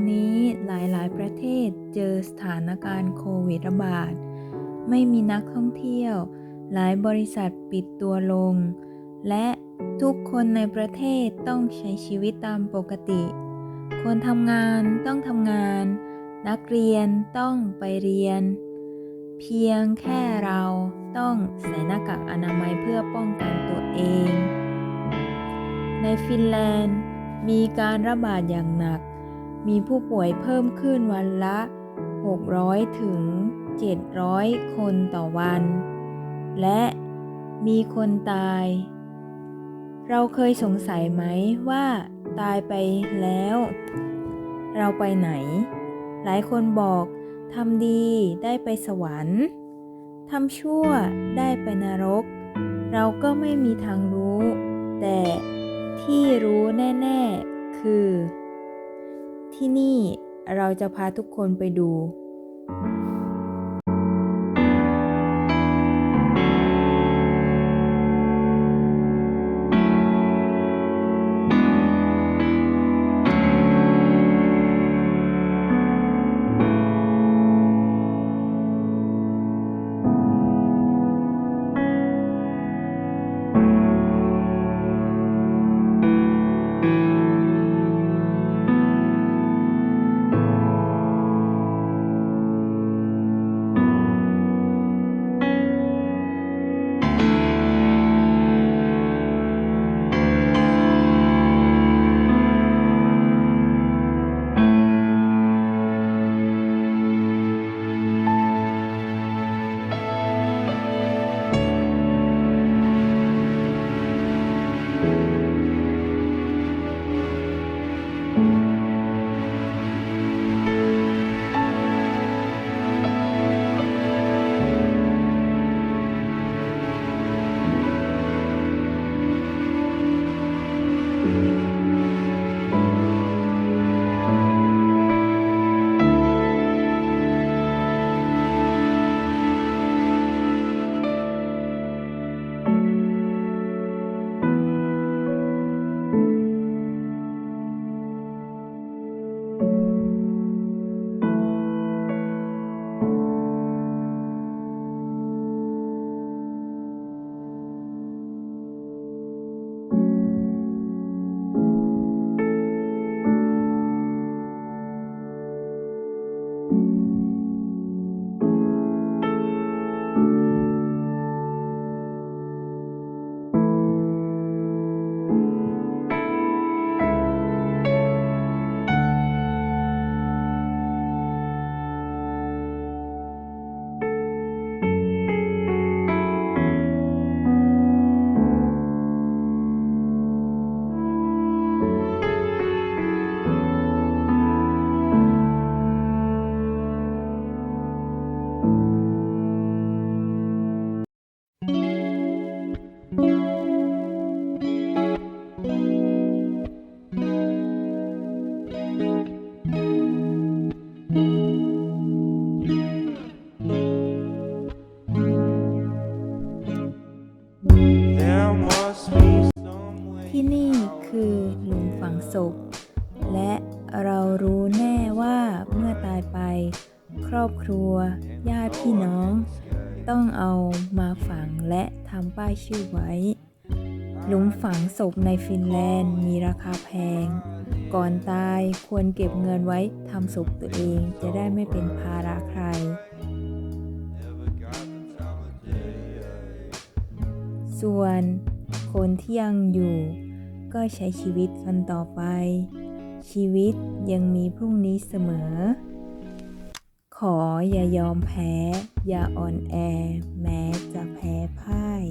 อนนี้หลาย ๆ ประเทศเจอสถานการณ์โควิดระบาด ไม่มีนักท่องเที่ยว หลายบริษัทปิดตัวลง และทุกคนในประเทศต้องใช้ชีวิตตามปกติ คนทำงานต้องทำงาน นักเรียนต้องไปเรียน เพียงแค่เราต้องใส่หน้ากากอนามัยเพื่อป้องกันตัวเอง ในฟินแลนด์มีการระบาดอย่างหนัก มีผู้ป่วยเพิ่มขึ้นวันละ 600 ถึง 700 คนต่อวัน และมีคนตาย เราเคยสงสัยไหมว่าตายไปแล้ว เราไปไหน หลายคนบอกทำดีได้ไปสวรรค์ทำชั่วได้ไปนรก เราก็ไม่มีทางรู้ แต่ที่รู้แน่ ๆ คือ ที่นี่เราจะพาทุกคนไปดูายไป ครอบครัว ญาติพี่น้อง ต้องเอามาฝังและทำป้ายชื่อไว้ หลุมฝังศพในฟินแลนด์มีราคาแพง ก่อนตายควรเก็บเงินไว้ทำศพตัวเองจะได้ไม่เป็นภาระใคร ส่วนคนที่ยังอยู่ก็ใช้ชีวิตกันต่อไป ชีวิตยังมีพรุ่งนี้เสมอ ขออย่ายอมแพ้ อย่าอ่อนแอ แม้จะแพ้พ่าย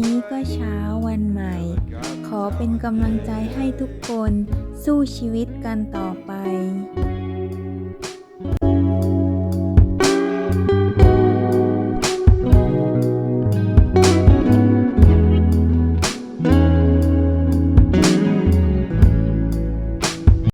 ี้ก็เช้าวันใหม่ ขอเป็นกำลังใจให้ทุกคนสู้ชีวิตกันต่อไป